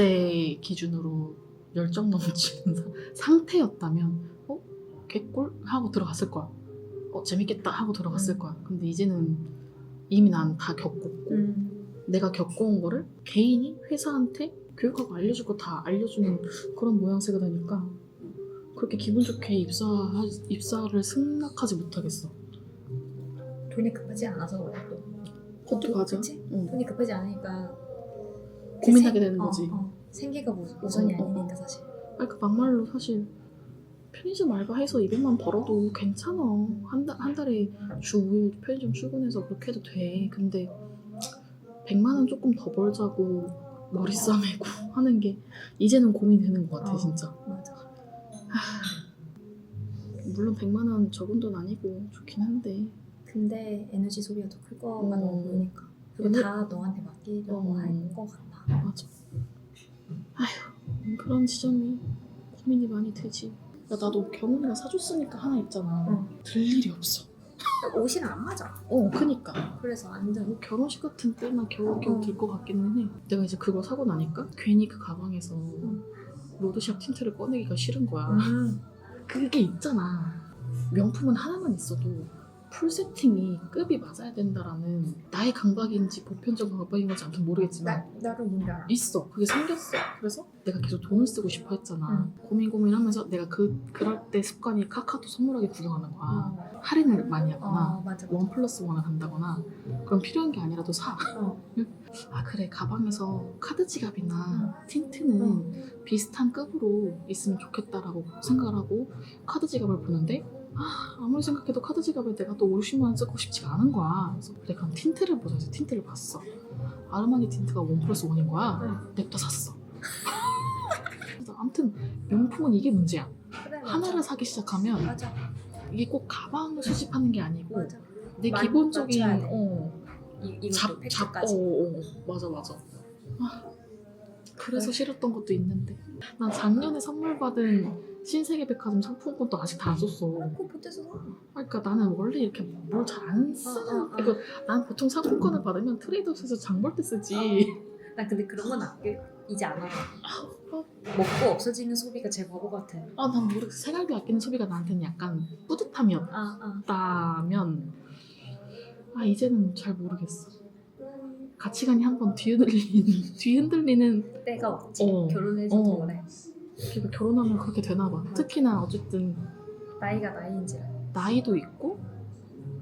그때 기준으로 열정 넘치는 사- 상태였다면 어? 개꿀? 하고 들어갔을 거야. 어 재밌겠다 하고 들어갔을 음. 거야. 근데 이제는 이미 난 다 겪었고 음. 내가 겪어온 거를 개인이 회사한테 교육하고 알려줄 거 다 알려주는 그런 모양새가 되니까 그렇게 기분 좋게 입사 입사를 승낙하지 못하겠어. 돈이 급하지 않아서 그래 또. 그것도 맞아. 그치? 응. 돈이 급하지 않으니까 고민하게 생- 되는 어, 거지. 어. 생계가 우, 우선이 어. 아니니까 사실. 아니 그 막말로 사실 편의점 알바해서 200만 벌어도 괜찮아. 한, 달, 한 달에 주 5일 편의점 출근해서 그렇게 해도 돼. 근데 100만 원 조금 더 벌자고 머리 싸매고 하는 게 이제는 고민이 되는 것 같아 어. 진짜. 맞아. 물론 100만 원 적은 돈 아니고 좋긴 한데 근데 에너지 소비가 더클 거가 어. 너무 보이니까. 그리고 에너- 다 너한테 맡기려고 어. 할거 같아. 맞아. 그런 지점이 고민이 많이 되지. 야, 나도 경훈이가 사줬으니까 하나 있잖아. 어. 들 일이 없어. 옷이랑 안 맞아. 어 그니까. 그래서 완전 뭐 결혼식 같은 때나 겨우겨우 어. 들것 같기는 해. 내가 이제 그걸 사고 나니까 괜히 그 가방에서 로드샵 틴트를 꺼내기가 싫은 거야. 음. 그게 있잖아. 명품은 하나만 있어도 풀 세팅이 급이 맞아야 된다라는 나의 강박인지 보편적 강박인 건지 아무튼 모르겠지만 나 나를 뭔지 알아. 있어. 그게 생겼어. 그래서 내가 계속 돈을 쓰고 싶어 했잖아. 응. 고민 고민하면서 내가 그 그럴 때 습관이 카카오톡 선물하기 구경하는 거야. 어. 할인을 많이 하거나 어, 맞아. 원 플러스 원을 한다거나 그럼 필요한 게 아니라도 사. 어. 아 그래 가방에서 카드 지갑이나 응. 틴트는 응. 비슷한 급으로 있으면 좋겠다라고 생각을 하고 카드 지갑을 보는데 아, 아무리 생각해도 카드 지갑에 내가 또 50만 원 쓰고 싶지가 않은 거야 그래서 그래 그럼 틴트를 보자 해서 틴트를 봤어 아르마니 틴트가 원 플러스 원인 거야 냅다 샀어 그래서 아무튼 명품은 이게 문제야 그래, 맞아. 하나를 사기 시작하면 맞아. 이게 꼭 가방을 수집하는 게 아니고 맞아. 내 만- 기본적인 맞춰야 돼. 어, 이 이것도 잡, 잡, 어, 팩트까지. 어, 맞아, 맞아. 아, 그래서 싫었던 것도 있는데. 난 작년에 선물 받은 신세계 백화점 상품권도 아직 다안 썼어. 그거 보태서 사. 그러니까 나는 원래 이렇게 뭘 잘 안 쓰는, 어, 어, 어. 그러니까 난 보통 상품권을 받으면 트레이드업에서 장 볼 때 쓰지. 나 근데 그런 건 아껴 이제 안 하고. 어. 먹고 없어지는 소비가 제일 바보 같아. 아, 난 모르겠어. 생활비 아끼는 소비가 나한테는 약간 뿌듯함이었다면, 아 아. 아, 이제는 잘 모르겠어. 가치관이 한번 뒤흔들리는, 뒤흔들리는 때가 왔지. 어. 결혼해서도 어. 그래. 결혼하면 그렇게 되나 봐. 특히나 어쨌든 나이가 나이인지. 나이도 있고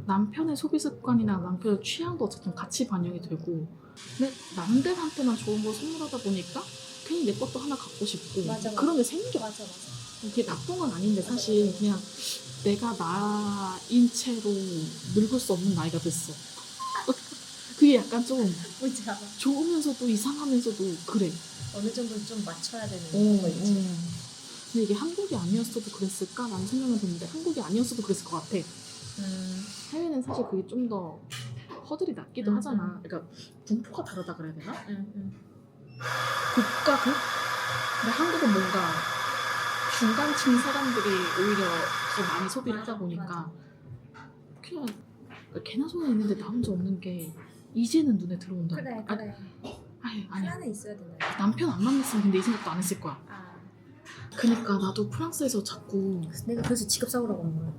남편의 소비 습관이나 남편의 취향도 어쨌든 같이 반영이 되고 근데 남들한테만 좋은 걸 선물하다 보니까 괜히 내 것도 하나 갖고 싶고 맞아, 맞아. 그런 게 생겨 맞아 맞아. 그게 나쁜 건 아닌데 사실 그냥 내가 나인 채로 늙을 수 없는 나이가 됐어 그게 약간 좀. 좋으면서도 이상하면서도 그래 어느 정도 좀 맞춰야 되는 어, 거 있지. 어. 근데 이게 한국이 아니었어도 그랬을까? 라는 생각은 드는데 한국이 아니었어도 그랬을 것 같아 음. 해외는 사실 그게 좀 더 허들이 낮기도 음, 하잖아. 그러니까 분포가 다르다 그래야 되나? 음, 음. 국가급? 근데 한국은 뭔가 중간층 사람들이 오히려 더 많이 소비를 하다 보니까. 그냥 개나 소나 있는데 나 혼자 없는 게 이제는 눈에 들어온다. 그래 아, 그래. 아니. 하나는 있어야 된다. 남편 안 만났으면 근데 이 생각도 안 했을 거야. 아. 그니까 나도 프랑스에서 자꾸 내가 그래서 지갑 사오라고 한 거야.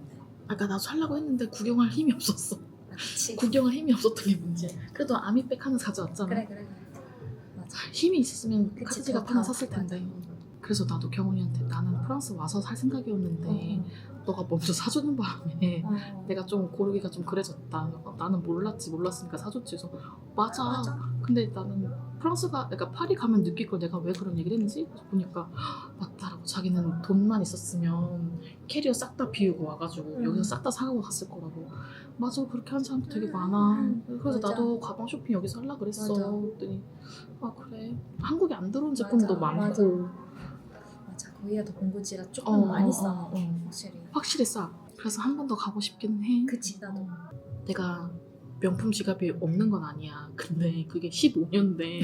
아까 나도 살라고 했는데 구경할 힘이 없었어. 아, 그치. 구경할 힘이 없었던 게 문제야. 그래도 아미백 하나 가져왔잖아. 그래 그래. 맞아. 힘이 있었으면 그치, 카드 지갑 더, 하나 더, 샀을 맞아. 그래서 나도 경훈이한테 나는 프랑스 와서 살 생각이었는데 너가 먼저 사주는 바람에 어. 내가 좀 고르기가 좀 그래졌다 어, 나는 몰랐지 몰랐으니까 사줬지 그래서 맞아. 맞아. 근데 나는 프랑스가 그러니까 파리 가면 느낄 걸 내가 왜 그런 얘기를 했는지 보니까 헉, 맞다라고 자기는 돈만 있었으면 캐리어 싹 다 비우고 와가지고 음. 여기서 싹 다 사고 갔을 거라고 맞아 그렇게 하는 사람도 되게 많아 음, 그래서 맞아. 나도 가방 쇼핑 여기서 하려 그랬어 맞아. 그랬더니 아 그래 한국에 안 들어온 제품도 많고 맞아. 거기가 더 공구지가 조금 어, 많이 어, 싸. 어, 어. 확실히. 확실히 싸 그래서 한 번 더 가고 싶기는 해 그치 나도. 내가 명품 지갑이 없는 건 아니야 근데 그게 15년 돼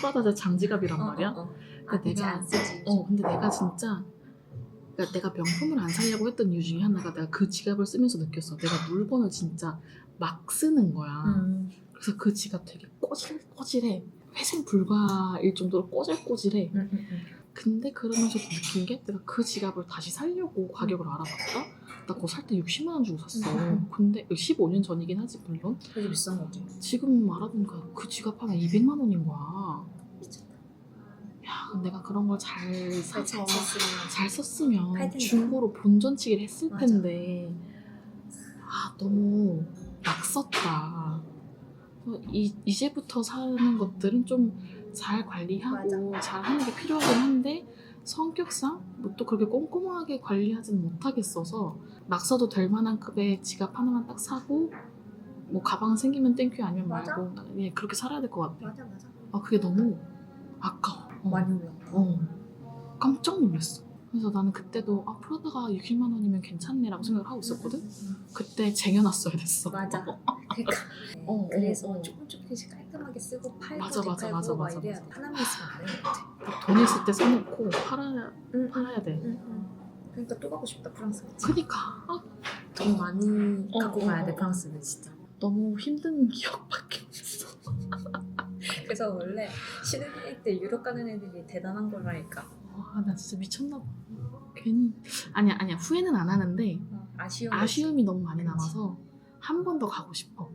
프라다 장지갑이란 말이야 어, 어, 어. 근데 아, 이제 내가- 안 쓰지. 어 근데 내가 진짜 그러니까 내가 명품을 안 사려고 했던 이유 중에 하나가 내가 그 지갑을 쓰면서 느꼈어 내가 물건을 진짜 막 쓰는 거야 음. 그래서 그 지갑 되게 꼬질꼬질해 회생 불가일 정도로 꼬질꼬질해. 응, 응, 응. 근데 그러면서 느낀 게 내가 그 지갑을 다시 살려고 가격을 알아봤다? 나 그거 살 때 60만 원 주고 샀어. 음. 근데 15년 전이긴 하지 물론. 되게 비싼 거지. 지금 말하던가 그 지갑 하나 200만 원인 거야. 미쳤다. 야, 내가 그런 걸잘 사서 잘 썼으면. 잘 썼으면 텐데. 중고로 본전치기를 했을 맞아. 텐데 아 너무 막 썼다. 어, 이, 이제부터 사는 것들은 좀 잘 관리하고 잘 하는 게 필요하긴 한데 성격상 뭐 또 그렇게 꼼꼼하게 관리하지는 못하겠어서 막 써도 될 만한 급의 지갑 하나만 딱 사고 뭐 가방 생기면 땡큐 아니면 맞아. 말고 예, 그렇게 살아야 될 것 같아. 맞아 맞아. 아 그게 너무 아까워. 어. 많이 올랐다. 어, 깜짝 놀랐어. 그래서 나는 그때도 아 프라다가 60만 원이면 괜찮네라고 생각을 하고 있었거든. 그때 쟁여놨어야 됐어. 맞아. 어, 그러니까 어, 그래서 어, 어. 조금 조금씩 깔끔하게 쓰고 팔고 맞아, 맞아, 되팔고 맞아, 막 맞아, 이래야 맞아. 돼. 하나만 있으면 안 되는 것 같아. 돈 있을 때 사놓고 팔아야 응, 팔아야 돼. 응, 응. 그러니까 또 가고 싶다 프랑스. 그치? 그니까 아, 돈 많이 어, 갖고 어, 가야 돼 어. 프랑스는 진짜. 너무 힘든 기억밖에 없어. 그래서 원래 신혼여행 때 유럽 가는 애들이 대단한 거라니까. 와, 나 진짜 미쳤나 봐. 괜히 아니야 아니야 후회는 안 하는데 아쉬움. 아쉬움이 너무 많이. 남아서 한 번 더 가고 싶어.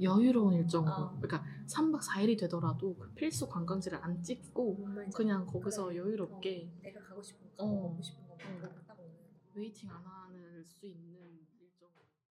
여유로운 일정으로. 어. 그러니까 3박 4일이 되더라도 그 필수 관광지를 안 찍고 그냥 거기서 그래. 여유롭게 내가 가고 싶은 거, 어. 먹고 싶은 거 어. 딱 오는. 웨이팅 안 할 수 있는